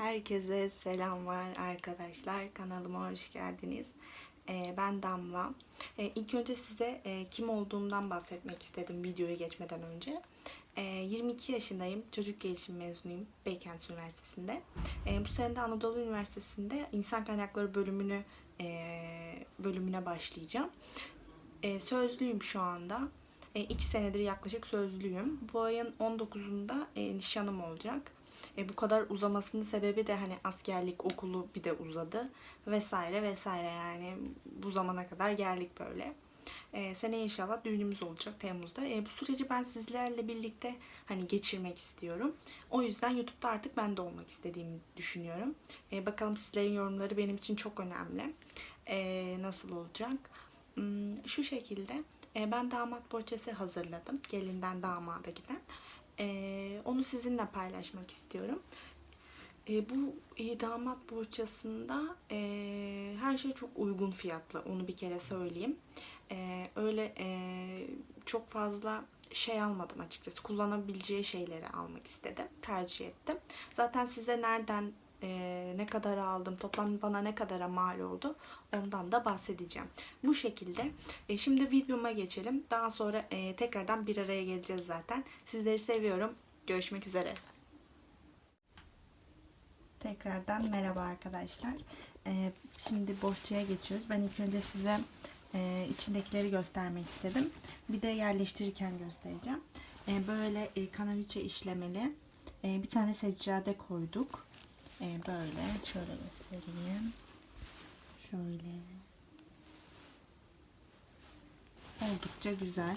Herkese selamlar arkadaşlar. Kanalıma hoş geldiniz. Ee, ben Damla. Ee, ilk önce size e, kim olduğumdan bahsetmek istedim videoya geçmeden önce. Ee, 22 yaşındayım. Çocuk gelişim mezunuyum. Beykent Üniversitesi'nde. Ee, bu sene de Anadolu Üniversitesi'nde İnsan Kaynakları bölümünü e, bölümüne başlayacağım. Sözlüyüm şu anda. E, iki senedir yaklaşık sözlüyüm. Bu ayın 19'unda e, nişanım olacak. E, bu kadar uzamasının sebebi de hani askerlik okulu bir de uzadı vesaire vesaire yani bu zamana kadar geldik böyle. E, seneye inşallah düğünümüz olacak Temmuz'da. E, bu süreci ben sizlerle birlikte hani geçirmek istiyorum. O yüzden YouTube'da artık ben de olmak istediğimi düşünüyorum. E, bakalım sizlerin yorumları benim için çok önemli. E, nasıl olacak? Hmm, şu şekilde e, ben damat bohçası hazırladım. Gelinden damada giden. Onu sizinle paylaşmak istiyorum. E, bu e, damat bohçasında e, her şey çok uygun fiyatlı. Onu bir kere söyleyeyim. E, öyle e, çok fazla şey almadım açıkçası. Kullanabileceği şeyleri almak istedim. Tercih ettim. Zaten size nereden e, ne kadar aldım, toplam bana ne kadara mal oldu ondan da bahsedeceğim. Bu şekilde. E, şimdi videoma geçelim. Daha sonra e, tekrardan bir araya geleceğiz zaten. Sizleri seviyorum. Görüşmek üzere. Tekrardan merhaba arkadaşlar. E, şimdi bohçaya geçiyoruz. Ben ilk önce size e, içindekileri göstermek istedim. Bir de yerleştirirken göstereceğim. E, böyle e, kanaviçe işlemeli e, bir tane seccade koyduk. E, böyle şöyle göstereyim. Şöyle. Oldukça güzel.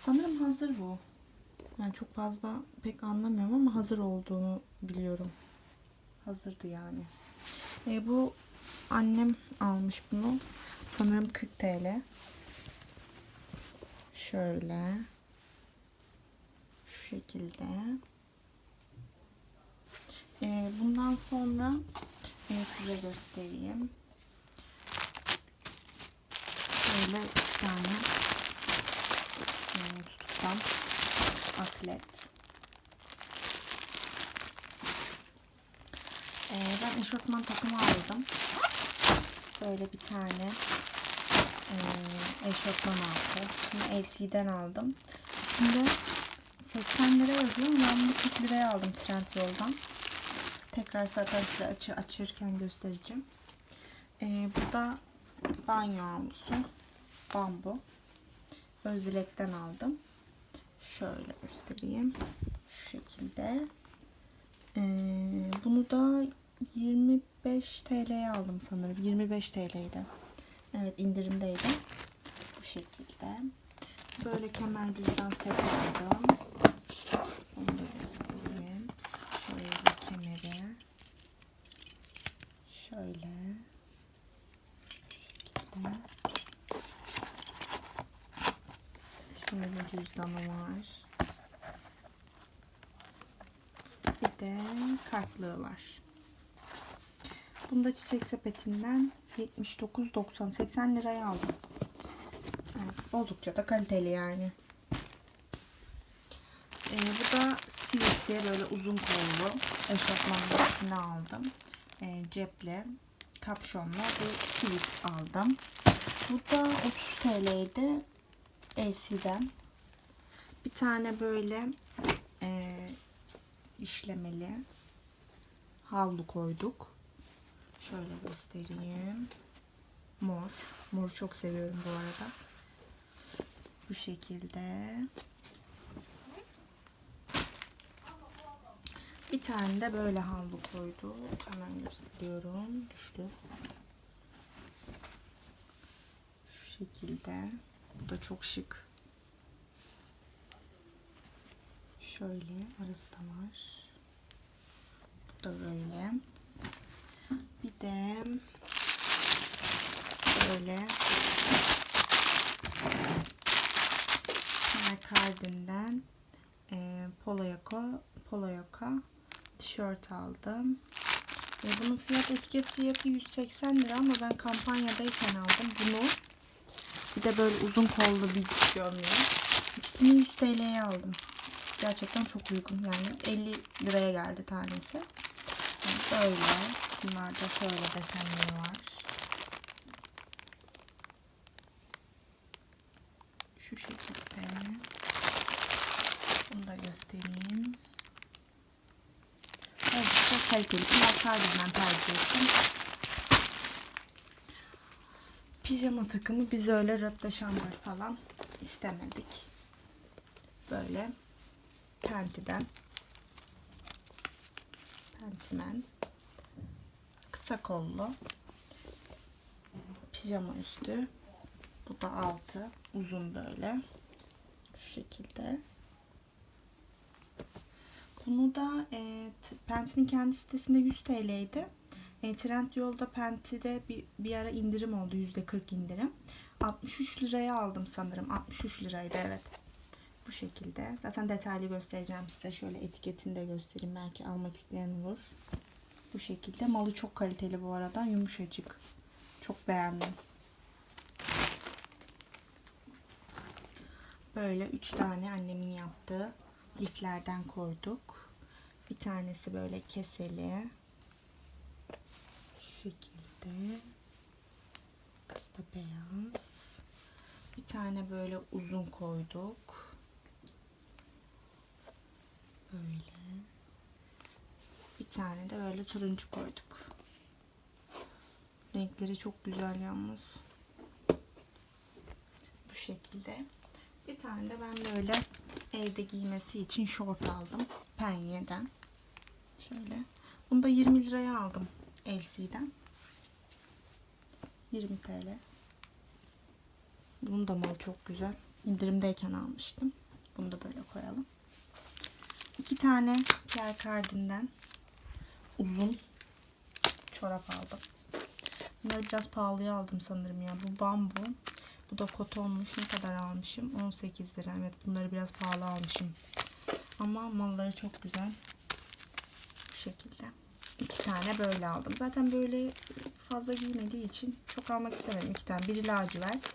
Sanırım hazır bu. Yani çok fazla pek anlamıyorum ama hazır olduğunu biliyorum. Hazırdı yani. E, bu annem almış bunu. Sanırım 40 TL. Şöyle. Şu şekilde. E, bundan sonra e, size göstereyim. Şöyle üç tane e, tutuktan atlet. E, ben eşofman takımı aldım. Böyle bir tane e, eşofman altı. Bunu LC'den aldım. Şimdi 80 lira yazıyor ben bunu 40 liraya aldım Trendyol'dan. Tekrar zaten size açı, açırken göstereceğim. Ee, bu da banyo havlusu. Bambu. Özdilek'ten aldım. Şöyle göstereyim. Şu şekilde. Ee, bunu da 25 TL'ye aldım sanırım. 25 TL'ydi. Evet indirimdeydi. Bu şekilde. Böyle kemer cüzdan set aldım. Onu da göstereyim. Şöyle bir kemeri. Şöyle. Şu şekilde. Şöyle cüzdanı var. Bir de kartlığı var. Bunu da çiçek sepetinden 79.90 80 liraya aldım. Evet, oldukça da kaliteli yani. Ee, bu da sivit diye böyle uzun kollu eşofmanın üstüne aldım. Ee, cepli, kapşonlu bir sivit aldım. Bu da 30 TL'ydi. LC'den. Bir tane böyle e, işlemeli havlu koyduk. Şöyle göstereyim. Mor. Mor çok seviyorum bu arada. Bu şekilde. Bir tane de böyle havlu koyduk. Hemen gösteriyorum. Düştü. Şu şekilde. Bu da çok şık. Şöyle arası da var. Bu da böyle. Bir de böyle Kardin'den e, polo yaka, polo yaka tişört aldım. E, bunun fiyat etiket fiyatı 180 lira ama ben kampanyadayken aldım bunu. Bir de böyle uzun kollu bir gömlek. İkisini 100 TL'ye aldım. Gerçekten çok uygun. Yani 50 liraya geldi tanesi. Böyle. Bunlar da şöyle desenleri var. Şu şekilde. Bunu da göstereyim. Evet, çok kaliteli. Biraz harbiden tercih ettim. Pijama takımı biz öyle röpte şambır falan istemedik. Böyle Penti'den Pentimen kısa kollu pijama üstü bu da altı uzun böyle şu şekilde bunu da e, Penti'nin kendi sitesinde 100 TL'ydi. E, Trendyol'da Penti'de bir, bir ara indirim oldu. %40 indirim. 63 liraya aldım sanırım. 63 liraydı evet. Bu şekilde. Zaten detaylı göstereceğim size. Şöyle etiketini de göstereyim. Belki almak isteyen olur. Bu şekilde. Malı çok kaliteli bu arada. Yumuşacık. Çok beğendim. Böyle 3 tane annemin yaptığı liflerden koyduk. Bir tanesi böyle keseli. Şu şekilde. Kısta beyaz. Bir tane böyle uzun koyduk. Böyle. Bir tane de böyle turuncu koyduk. Renkleri çok güzel yalnız. Bu şekilde. Bir tane de ben de öyle evde giymesi için şort aldım. Penye'den. Şöyle. Bunu da 20 liraya aldım LC'den. 20 TL. Bunun da malı çok güzel. İndirimdeyken almıştım. Bunu da böyle koyalım. İki tane Pierre Cardin'den uzun çorap aldım. Bunları biraz pahalıya aldım sanırım ya. Bu bambu. Bu da kotonmuş. Ne kadar almışım? 18 lira. Evet bunları biraz pahalı almışım. Ama malları çok güzel. Bu şekilde. İki tane böyle aldım. Zaten böyle fazla giymediği için çok almak istemedim. İki tane. Biri lacivert.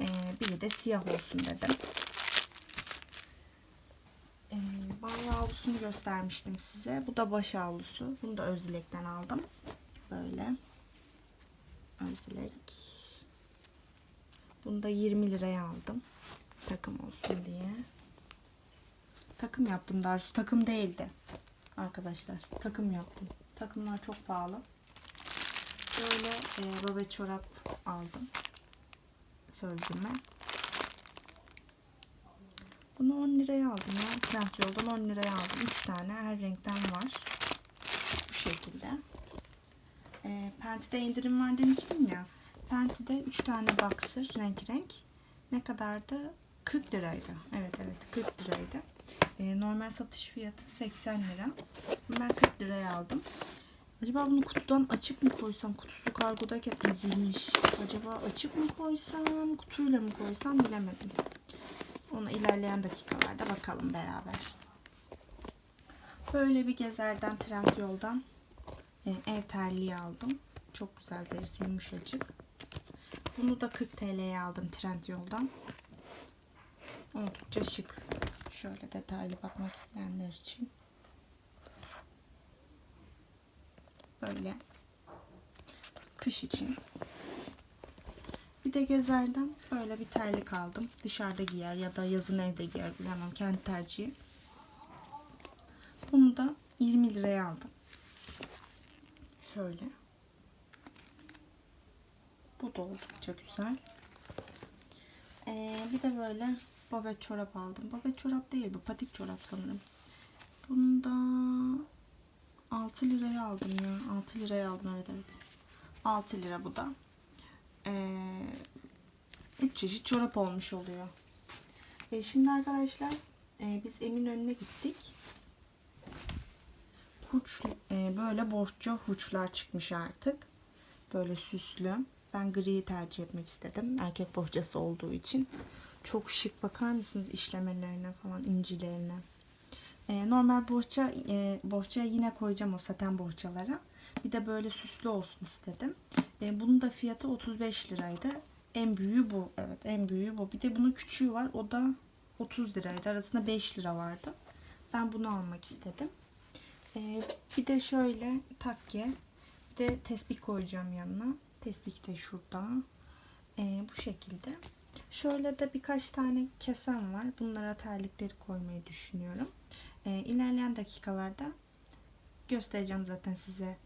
ee, biri de siyah olsun dedim. Ee, banyo havlusunu göstermiştim size. Bu da baş havlusu. Bunu da Özdilek'ten aldım. Böyle. Özdilek. Bunu da 20 liraya aldım. Takım olsun diye. Takım yaptım daha doğrusu. Takım değildi. Arkadaşlar. Takım yaptım. Takımlar çok pahalı. Böyle e, babet çorap aldım. Sözlüğüme. Bunu 10 liraya aldım ya. Trendyol'dan 10 liraya aldım. 3 tane her renkten var. Bu şekilde. E, Penti'de indirim var demiştim ya. Penti'de 3 tane boxer renk renk. Ne kadardı? 40 liraydı. Evet evet 40 liraydı. E, normal satış fiyatı 80 lira. Ben 40 liraya aldım. Acaba bunu kutudan açık mı koysam? Kutusu kargodayken ezilmiş. Acaba açık mı koysam, kutuyla mı koysam bilemedim. Onu ilerleyen dakikalarda bakalım beraber. Böyle bir gezerden Trendyol'dan e, ev terliği aldım. Çok güzel derisi yumuşacık. Bunu da 40 TL'ye aldım Trendyol'dan. Oldukça şık. Şöyle detaylı bakmak isteyenler için. Böyle. Kış için. Bir de gezerden böyle bir terlik aldım. Dışarıda giyer ya da yazın evde giyer bilemem. Kendi tercihi. Bunu da 20 liraya aldım. Şöyle. Bu da oldukça güzel. Ee, bir de böyle babet çorap aldım. Babet çorap değil bu patik çorap sanırım. Bunu da 6 liraya aldım ya. 6 liraya aldım evet evet. 6 lira bu da. Ee, 3 çeşit çorap olmuş oluyor. E, şimdi arkadaşlar e, biz Eminönü'ne gittik. Huç, e, böyle boşça huçlar çıkmış artık. Böyle süslü. Ben griyi tercih etmek istedim. Erkek bohçası olduğu için. Çok şık. Bakar mısınız işlemelerine falan, incilerine. E, normal bohça, e, bohçaya yine koyacağım o saten bohçalara. Bir de böyle süslü olsun istedim. E, bunun da fiyatı 35 liraydı. En büyüğü bu. Evet en büyüğü bu. Bir de bunun küçüğü var. O da 30 liraydı. Arasında 5 lira vardı. Ben bunu almak istedim. Ee, bir de şöyle takye. Bir de tespih koyacağım yanına. Tespih de şurada. Ee, bu şekilde. Şöyle de birkaç tane kesem var. Bunlara terlikleri koymayı düşünüyorum. Ee, ilerleyen dakikalarda göstereceğim zaten size.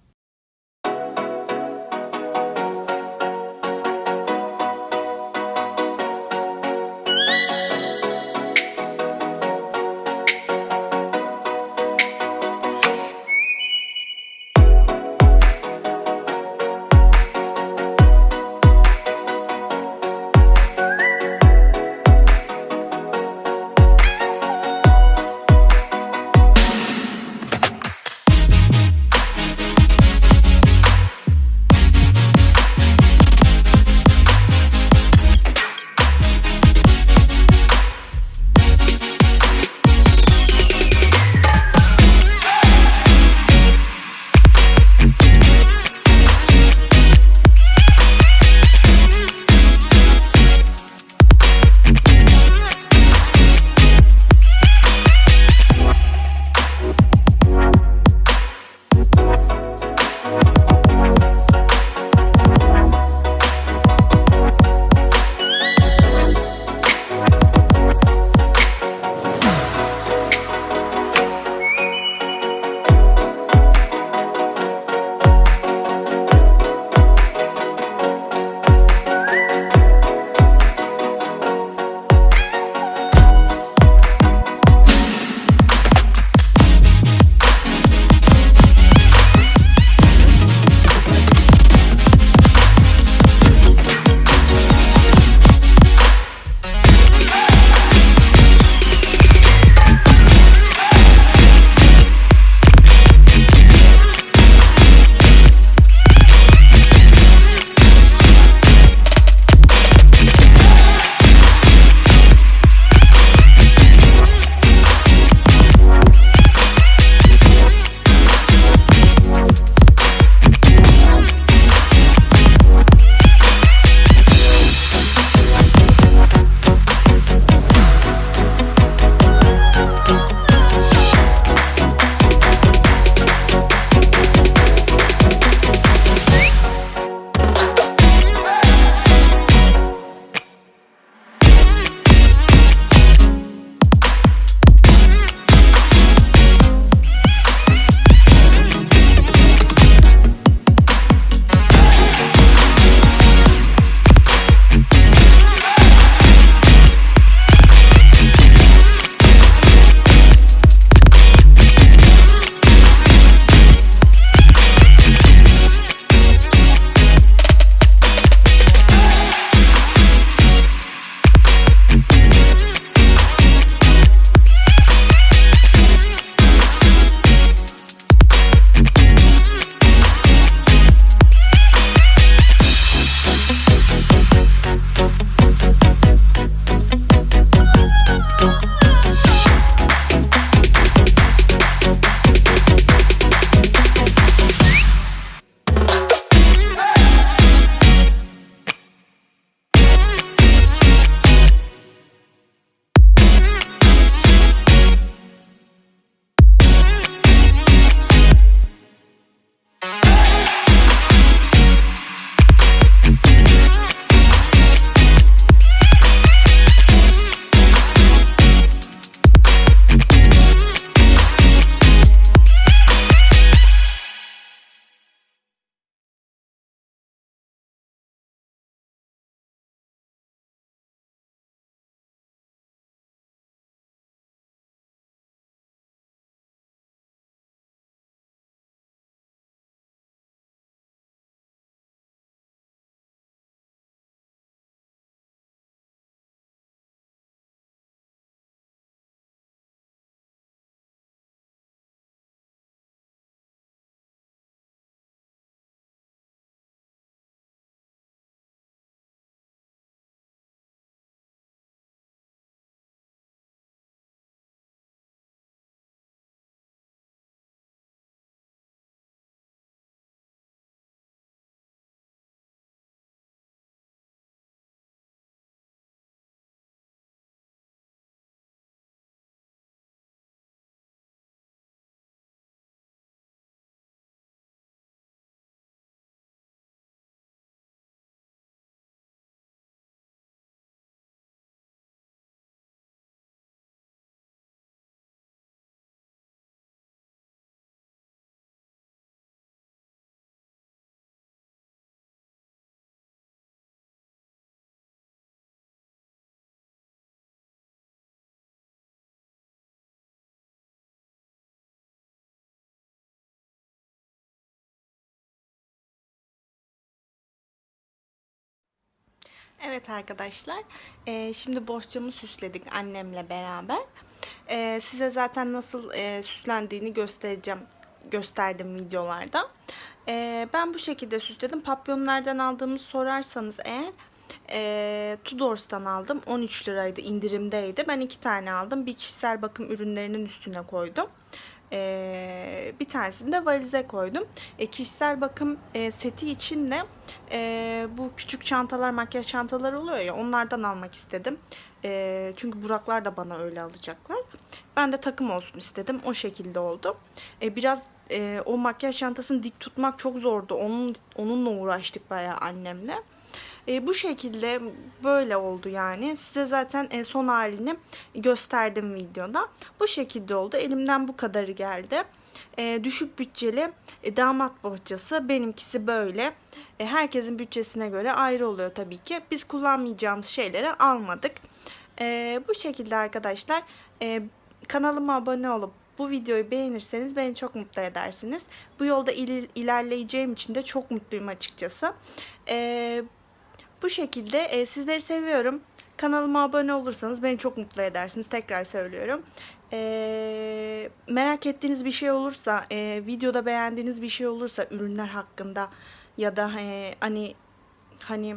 Evet arkadaşlar, e, şimdi bohçamı süsledik annemle beraber. E, size zaten nasıl e, süslendiğini göstereceğim, gösterdim videolarda. E, ben bu şekilde süsledim. Papyonlardan aldığımı sorarsanız eğer, e, Tudors'tan aldım. 13 liraydı, indirimdeydi. Ben iki tane aldım. Bir kişisel bakım ürünlerinin üstüne koydum. Ee, bir tanesini de valize koydum. E, kişisel bakım e, seti için de e, bu küçük çantalar, makyaj çantaları oluyor ya onlardan almak istedim. E, çünkü Buraklar da bana öyle alacaklar. Ben de takım olsun istedim. O şekilde oldu. E, biraz e, o makyaj çantasını dik tutmak çok zordu. Onun onunla uğraştık bayağı annemle. E, bu şekilde böyle oldu yani. Size zaten e, son halini gösterdim videoda. Bu şekilde oldu. Elimden bu kadarı geldi. E, düşük bütçeli e, damat bohçası. Benimkisi böyle. E, herkesin bütçesine göre ayrı oluyor tabii ki. Biz kullanmayacağımız şeyleri almadık. E, bu şekilde arkadaşlar. E, kanalıma abone olup bu videoyu beğenirseniz beni çok mutlu edersiniz. Bu yolda il- ilerleyeceğim için de çok mutluyum açıkçası. Eee bu şekilde e, sizleri seviyorum. Kanalıma abone olursanız beni çok mutlu edersiniz. Tekrar söylüyorum. E, merak ettiğiniz bir şey olursa, e, videoda beğendiğiniz bir şey olursa ürünler hakkında ya da e, hani hani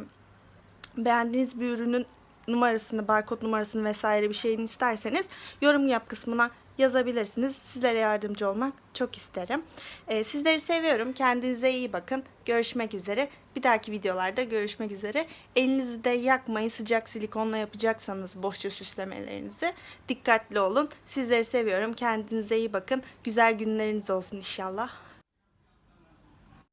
beğendiğiniz bir ürünün numarasını, barkod numarasını vesaire bir şeyini isterseniz yorum yap kısmına yazabilirsiniz. Sizlere yardımcı olmak çok isterim. Ee, sizleri seviyorum. Kendinize iyi bakın. Görüşmek üzere. Bir dahaki videolarda görüşmek üzere. Elinizi de yakmayın. Sıcak silikonla yapacaksanız boşça süslemelerinizi dikkatli olun. Sizleri seviyorum. Kendinize iyi bakın. Güzel günleriniz olsun inşallah.